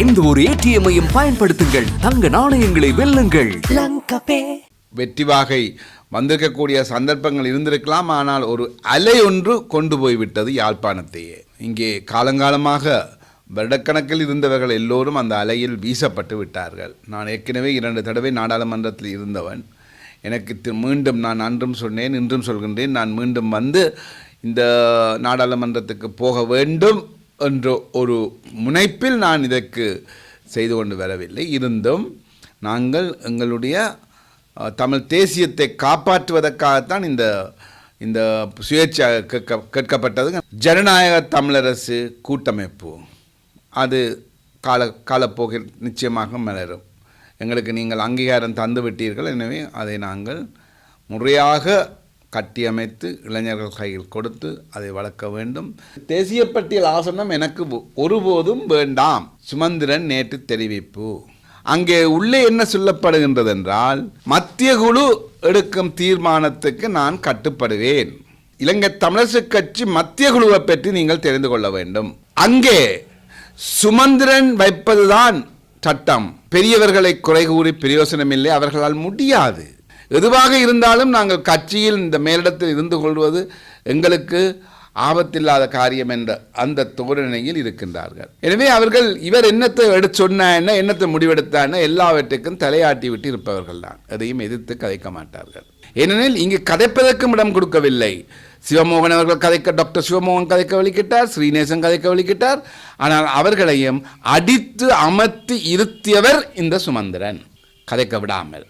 எந்த ஒரு ஏடிஎம்மையும் பயன்படுத்துங்கள். தங்க நாணயங்களை வெல்லுங்கள். வெற்றி வாகை. வந்திருக்கக்கூடிய சந்தர்ப்பங்கள் இருந்திருக்கலாம் ஆனால் ஒரு அலை ஒன்று கொண்டு போய்விட்டது யாழ்ப்பாணத்தையே. இங்கே காலங்காலமாக வருடக்கணக்கில் இருந்தவர்கள் எல்லோரும் அந்த அலையில் வீசப்பட்டு விட்டார்கள். நான் ஏற்கனவே இரண்டு தடவை நாடாளுமன்றத்தில் இருந்தவன். எனக்கு மீண்டும் நான் அன்றும் சொன்னேன் இன்றும் சொல்கின்றேன். நான் மீண்டும் வந்து இந்த நாடாளுமன்றத்துக்கு போக வேண்டும். என்ற ஒரு முனைப்பில் நான் இதற்கு செய்து கொண்டு வரவில்லை. இருந்தும் நாங்கள் எங்களுடைய தமிழ் தேசியத்தை காப்பாற்றுவதற்காகத்தான் இந்த இந்த சுயேட்சை கேட்க கேட்கப்பட்டது. ஜனநாயக தமிழரசு கூட்டமைப்பு அது கால காலப்போக்கில் நிச்சயமாக மலரும். எங்களுக்கு நீங்கள் அங்கீகாரம் தந்துவிட்டீர்கள். எனவே அதை நாங்கள் முறையாக கட்டியமைத்து இளைஞர்கள் கையில் கொடுத்து அதை வளர்க்க வேண்டும். தேசிய பட்டியல் ஆசனம் எனக்கு ஒருபோதும் வேண்டாம். சுமந்திரன் நேற்று தெரிவிப்பு. அங்கே உள்ளே என்ன சொல்லப்படுகின்றது என்றால் மத்திய குழு எடுக்கும் தீர்மானத்துக்கு நான் கட்டுப்படுவேன். இலங்கை தமிழரசு கட்சி மத்திய குழுவை பற்றி நீங்கள் தெரிந்து கொள்ள வேண்டும். அங்கே சுமந்திரன் வைப்பதுதான் சட்டம். பெரியவர்களை குறை கூறி பிரயோசனமில்லை அவர்களால் முடியாது. எதுவாக இருந்தாலும் நாங்கள் கட்சியில் இந்த மேலிடத்தில் இருந்து கொள்வது எங்களுக்கு ஆபத்தில்லாத காரியம் என்ற அந்த தோரணையில் இருக்கின்றார்கள். எனவே அவர்கள் இவர் என்னத்தை எடுத்து சொன்ன என்னத்தை முடிவெடுத்தான எல்லாவற்றுக்கும் தலையாட்டி விட்டு இருப்பவர்கள் தான். எதையும் எதிர்த்து கதைக்க மாட்டார்கள். ஏனெனில் இங்கு கதைப்பதற்கும் இடம் கொடுக்கவில்லை. சிவமோகன் அவர்கள் கதைக்க டாக்டர் சிவமோகன் கதைக்க வலிக்கிட்டார் ஸ்ரீநேசன் கதைக்க வலிக்கிட்டார் ஆனால் அவர்களையும் அடித்து அமர்த்தி இருத்தியவர் இந்த சுமந்திரன். கதைக்க விடாமல்.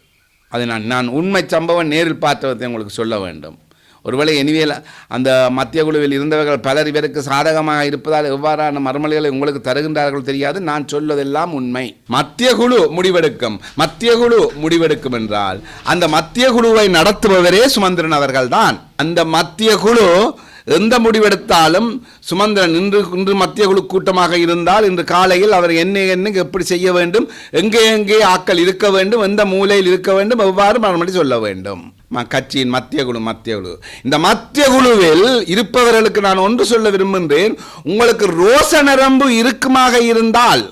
அதை நான் நான் உண்மை சம்பவம் நேரில் பார்த்ததை உங்களுக்கு சொல்ல வேண்டும். ஒருவேளை எனிவேல அந்த மத்திய குழுவில் இருந்தவர்கள் பலர் இவருக்கு சாதகமாக இருப்பதால் எவ்வாறான மறுமொழிகளை உங்களுக்கு தருகின்றார்கள் தெரியாது. நான் சொல்வதெல்லாம் உண்மை. மத்திய குழு முடிவெடுக்கும். மத்திய குழு முடிவெடுக்கும் என்றால் அந்த மத்திய குழுவை நடத்துபவரே சுமந்திரன் அவர்கள்தான் அந்த மத்திய குழு எந்த முடிவெடுத்தாலும் சுமந்திரன் இன்று இன்று மத்திய குழு கூட்டமாக இருந்தால் இன்று காலையில் அவர் என்ன என்ன எப்படி செய்ய வேண்டும் எங்கே எங்கே ஆக்கள் இருக்க வேண்டும் எந்த மூலையில் இருக்க வேண்டும் எவ்வாறு மறுபடி சொல்ல வேண்டும்? ம- கட்சியின் மத்திய குழு மத்திய குழு இந்த மத்திய குழுவில் இருப்பவர்களுக்கு நான் ஒன்று சொல்ல விரும்புகிறேன் உங்களுக்கு ரோச நரம்பு இருக்குமாக இருந்தால்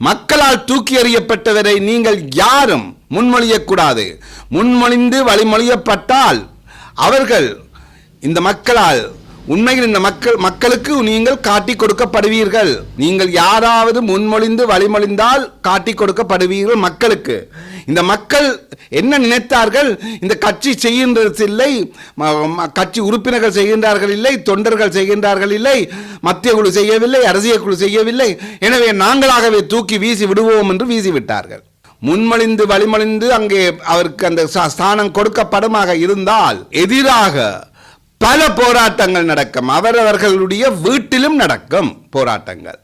மக்களால் தூக்கி எறியப்பட்டவரை நீங்கள் யாரும் முன்மொழியக்கூடாது. முன்மொழிந்து வழிமொழியப்பட்டால் அவர்கள் இந்த மக்களால் உண்மையில் இந்த மக்கள் மக்களுக்கு நீங்கள் காட்டி கொடுக்கப்படுவீர்கள். நீங்கள் யாராவது முன்மொழிந்து வழிமொழிந்தால் காட்டி கொடுக்கப்படுவீர்கள் மக்களுக்கு. இந்த மக்கள் என்ன நினைத்தார்கள்? இந்த கட்சி செய்கின்றது இல்லை கட்சி உறுப்பினர்கள் செய்கின்றார்கள் இல்லை தொண்டர்கள் செய்கின்றார்கள் இல்லை மத்திய குழு செய்யவில்லை அரசியல் குழு செய்யவில்லை. எனவே நாங்களாகவே தூக்கி வீசி விடுவோம் என்று வீசிவிட்டார்கள். முன்மொழிந்து வழிமொழிந்து அங்கே அவருக்கு அந்த ஸ்தானம் கொடுக்கப்படுமாக இருந்தால் எதிராக பல போராட்டங்கள் நடக்கும். அவரவர்களுடைய வீட்டிலும் நடக்கும் போராட்டங்கள்.